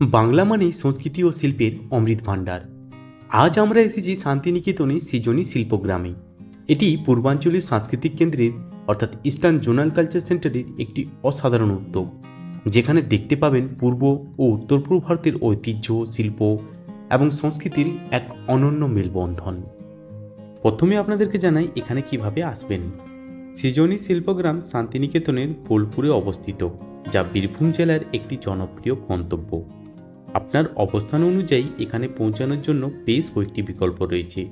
বাংলা মানেই সংস্কৃতি ও শিল্পের অমৃত ভাণ্ডার। আজ আমরা এসেছি শান্তিনিকেতনে সৃজনী শিল্পগ্রামে। এটি পূর্বাঞ্চলীয় সাংস্কৃতিক কেন্দ্রের, অর্থাৎ ইস্টার্ন জোনাল কালচার সেন্টারের একটি অসাধারণ উদ্যোগ, যেখানে দেখতে পাবেন পূর্ব ও উত্তর পূর্ব ভারতের ঐতিহ্য, শিল্প এবং সংস্কৃতির এক অনন্য মেলবন্ধন। প্রথমে আপনাদেরকে জানাই এখানে কীভাবে আসবেন। সৃজনী শিল্পগ্রাম শান্তিনিকেতনের বোলপুরে অবস্থিত, যা বীরভূম জেলার একটি জনপ্রিয় গন্তব্য। আপনার অবস্থান অনুযায়ী এখানে পৌঁছানোর জন্য বেশ কয়েকটি বিকল্প রয়েছে।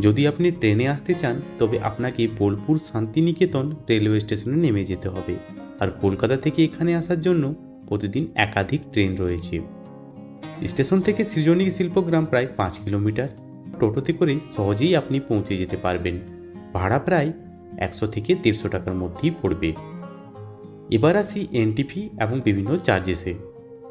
যদি আপনি ট্রেনে আসতে চান, তবে আপনাকে বোলপুর শান্তিনিকেতন রেলওয়ে স্টেশনে নেমে যেতে হবে। আর কলকাতা থেকে এখানে আসার জন্য প্রতিদিন একাধিক ট্রেন রয়েছে। স্টেশন থেকে সৃজনী শিল্পগ্রাম প্রায় পাঁচ কিলোমিটার। টোটোতে করে সহজেই আপনি পৌঁছে যেতে পারবেন। ভাড়া প্রায় একশো থেকে দেড়শো টাকার মধ্যেই পড়বে। এবার আসি এনটিপি এবং বিভিন্ন চার্জেসে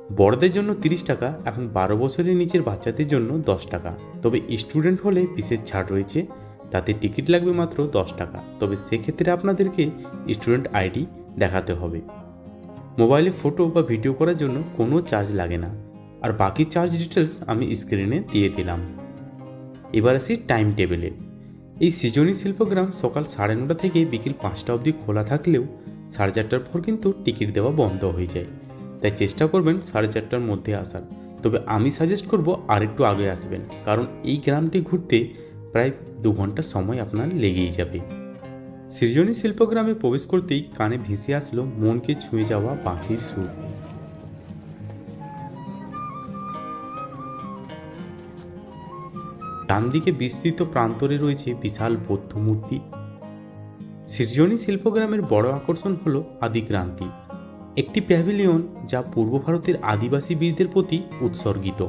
বড়দের জন্য তিরিশ টাকা এবং বারো বছরের নিচের বাচ্চাদের জন্য দশ টাকা। তবে স্টুডেন্ট হলে বিশেষ ছাড় রয়েছে, তাতে টিকিট লাগবে মাত্র দশ টাকা। তবে সেক্ষেত্রে আপনাদেরকে স্টুডেন্ট আইডি দেখাতে হবে। মোবাইলে ফটো বা ভিডিও করার জন্য কোনো চার্জ লাগে না। আর বাকি চার্জ ডিটেলস আমি স্ক্রিনে দিয়ে দিলাম। এবার আসি টাইম টেবিলে। এই সৃজনী শিল্পগ্রাম সকাল সাড়ে নটা থেকে বিকেল পাঁচটা অবধি খোলা থাকলেও সাড়ে চারটার পর কিন্তু টিকিট দেওয়া বন্ধ হয়ে যায়। তাই চেষ্টা করবেন সাড়ে চারটার মধ্যে আসার। তবে আমি সাজেস্ট করব আরেকটু আগে আসবেন, কারণ এই গ্রামটি ঘুরতে প্রায় দু ঘণ্টা সময় আপনার লেগেই যাবে। সৃজনী শিল্পগ্রামে প্রবেশ করতেই কানে ভেসে আসলো মনকে ছুঁয়ে যাওয়া বাঁশির সুর। ডান দিকে বিস্তৃত প্রান্তরে রয়েছে বিশাল বৌদ্ধ মূর্তি। সৃজনী শিল্পগ্রামের বড় আকর্ষণ হল আদিক্রান্তি। একটি প্যাভিলিয়ন যা পূর্ব ভারতের আদিবাসী বীরদের প্রতি উৎসর্গিত।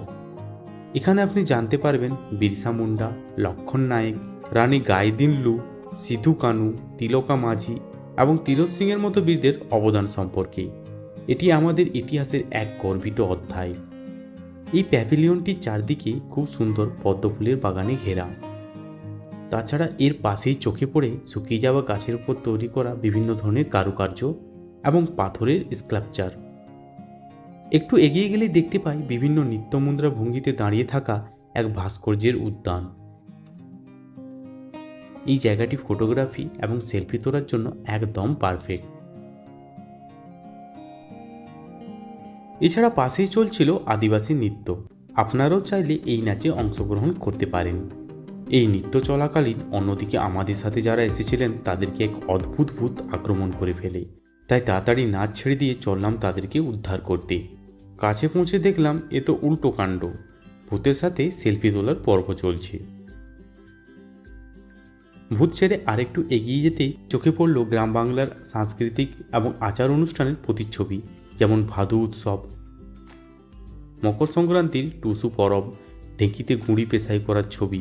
এখানে আপনি জানতে পারবেন বিরসা মুন্ডা, লক্ষণ নায়েক, রানী গাইদিনলু সিধু কানু, তিলকা মাঝি এবং তিরথ সিংয়ের মতো বীরদের অবদান সম্পর্কে। এটি আমাদের ইতিহাসের এক গর্বিত অধ্যায়। এই প্যাভিলিয়নটির চারদিকে খুব সুন্দর পদ্মফুলের বাগানে ঘেরা। তাছাড়া এর পাশেই চোখে পড়ে শুকিয়ে যাওয়া গাছের উপর তৈরি করা বিভিন্ন ধরনের কারুকার্য এবং পাথরের স্ক্লাপচার। একটু এগিয়ে গেলেই দেখতে পাই বিভিন্ন নিত্যমুদ্রা ভঙ্গিতে দাঁড়িয়ে থাকা এক ভাস্কর্যের উদ্যান। এই জায়গাটি ফটোগ্রাফি এবং সেলফি তোলার জন্য একদম পারফেক্ট। এছাড়া পাশেই চলছিল আদিবাসী নৃত্য। আপনারাও চাইলে এই নাচে অংশগ্রহণ করতে পারেন। এই নৃত্য চলাকালীন অন্যদিকে আমাদের সাথে যারা এসেছিলেন, তাদেরকে এক অদ্ভুত ভূত আক্রমণ করে ফেলে। তাই তাড়াতাড়ি নাচ ছেড়ে দিয়ে চললাম তাদেরকে উদ্ধার করতে। কাছে পৌঁছে দেখলাম এ তো উল্টো কাণ্ড। ভূতের সাথে সেলফি তোলার পর্ব চলছে। ভূত ছেড়ে আরেকটু এগিয়ে যেতেই চোখে পড়ল গ্রাম বাংলার সাংস্কৃতিক এবং আচার অনুষ্ঠানের প্রতিচ্ছবি, যেমন ভাদু উৎসব। মকর সংক্রান্তির টুসু পরব, ঢেঁকিতে গুঁড়ি পেশাই করার ছবি।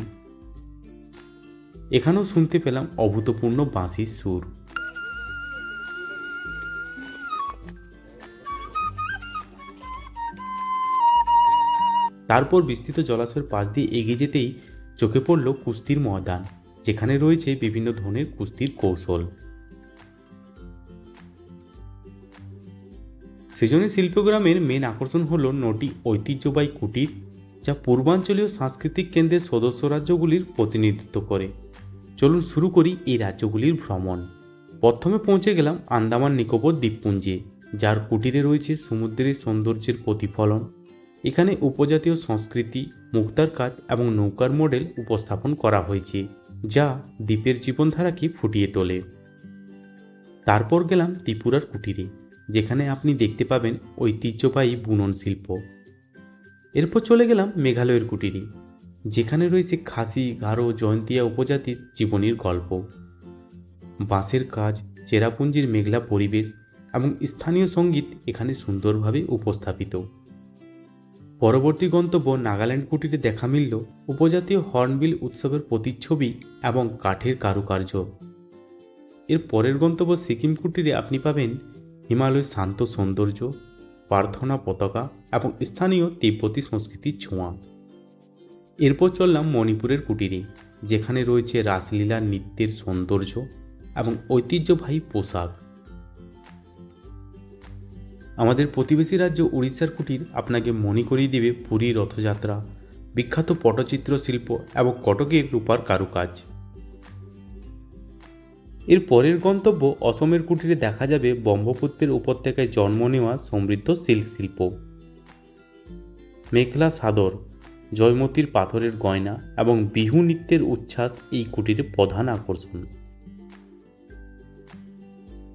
এখানেও শুনতে পেলাম অভূতপূর্ণ বাঁশির সুর। তারপর বিস্তৃত জলাশয়ের পাশ দিয়ে এগিয়ে যেতেই চোখে পড়ল কুস্তির ময়দান, যেখানে রয়েছে বিভিন্ন ধরনের কুস্তির কৌশল। সৃজনী শিল্পগ্রামের মেন আকর্ষণ হল নটি ঐতিহ্যবাহী কুটির, যা পূর্বাঞ্চলীয় সাংস্কৃতিক কেন্দ্রের সদস্য রাজ্যগুলির প্রতিনিধিত্ব করে। চলুন শুরু করি এই রাজ্যগুলির ভ্রমণ। প্রথমে পৌঁছে গেলাম আন্দামান নিকোবর দ্বীপপুঞ্জে, যার কুটিরে রয়েছে সমুদ্রের সৌন্দর্যের প্রতিফলন এখানে উপজাতীয় সংস্কৃতি, মুক্তার কাজ এবং নৌকার মডেল উপস্থাপন করা হয়েছে, যা দ্বীপের জীবনধারাকে ফুটিয়ে তোলে। তারপর গেলাম ত্রিপুরার কুটিরে, যেখানে আপনি দেখতে পাবেন ঐতিহ্যবাহী বুনন শিল্প। এরপর চলে গেলাম মেঘালয়ের কুটিরে, যেখানে রয়েছে খাসি, গারো, জয়ন্তিয়া উপজাতির জীবনীর গল্প। বাঁশের কাজ, চেরাপুঞ্জির মেঘলা পরিবেশ এবং স্থানীয় সংগীত এখানে সুন্দরভাবে উপস্থাপিত। পরবর্তী গন্তব্য নাগাল্যান্ড কুটিরে দেখা মিলল উপজাতীয় হর্নবিল উৎসবের প্রতিচ্ছবি এবং কাঠের কারুকার্য। এর পরের গন্তব্য সিকিম কুটিরে আপনি পাবেন হিমালয়ের শান্ত সৌন্দর্য, প্রার্থনা পতাকা এবং স্থানীয় তিব্বতী সংস্কৃতির ছোঁয়া। এরপর চললাম মণিপুরের কুটিরে, যেখানে রয়েছে রাসলীলা নৃত্যের সৌন্দর্য এবং ঐতিহ্যবাহী পোশাক। আমাদের প্রতিবেশী রাজ্য উড়িষ্যার কুটির আপনাকে মনে করিয়ে দেবে পুরী রথযাত্রা, বিখ্যাত পটচিত্র শিল্প এবং কটকের রূপার কারুকাজ। এর পরের গন্তব্য অসমের কুটিরে দেখা যাবে ব্রহ্মপুত্রের উপত্যকায় জন্ম নেওয়া সমৃদ্ধ সিল্ক শিল্প। মেখলা সাদর, জয়মতীর পাথরের গয়না এবং বিহু নৃত্যের উচ্ছ্বাস এই কুটিরের প্রধান আকর্ষণ।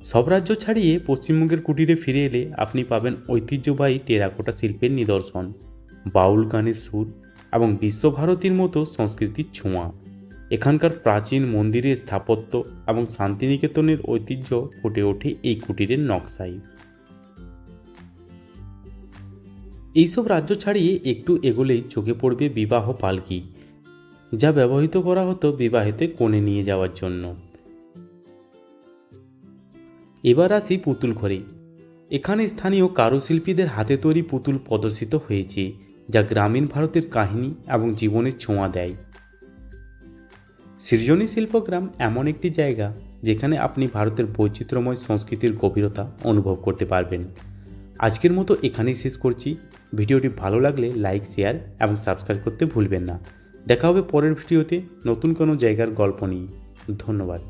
সব রাজ্য ছাড়িয়ে পশ্চিমবঙ্গের কুটিরে ফিরে এলে আপনি পাবেন ঐতিহ্যবাহী টেরাকোটা শিল্পের নিদর্শন, বাউল গানের সুর এবং বিশ্বভারতীর মতো সংস্কৃতির ছোঁয়া। এখানকার প্রাচীন মন্দিরের স্থাপত্য এবং শান্তিনিকেতনের ঐতিহ্য ফুটে ওঠে এই কুটিরের নকশায়। এইসব রাজ্য ছাড়িয়ে একটু এগোলেই চোখে পড়বে বিবাহ পালকি, যা ব্যবহৃত করা হতো বিবাহেতে কোণে নিয়ে যাওয়ার জন্য। এবার আসি পুতুল ঘরে। এখানে স্থানীয় কারুশিল্পীদের হাতে তৈরি পুতুল প্রদর্শিত হয়েছে, যা গ্রামীণ ভারতের কাহিনী এবং জীবনের ছোঁয়া দেয়। সৃজনী শিল্পগ্রাম এমন একটি জায়গা যেখানে আপনি ভারতের বৈচিত্র্যময় সংস্কৃতির গভীরতা অনুভব করতে পারবেন। আজকের মতো এখানেই শেষ করছি। ভিডিওটি ভালো লাগলে লাইক, শেয়ার এবং সাবস্ক্রাইব করতে ভুলবেন না। দেখা হবে পরের ভিডিওতে নতুন কোনো জায়গার গল্প নিয়ে। ধন্যবাদ।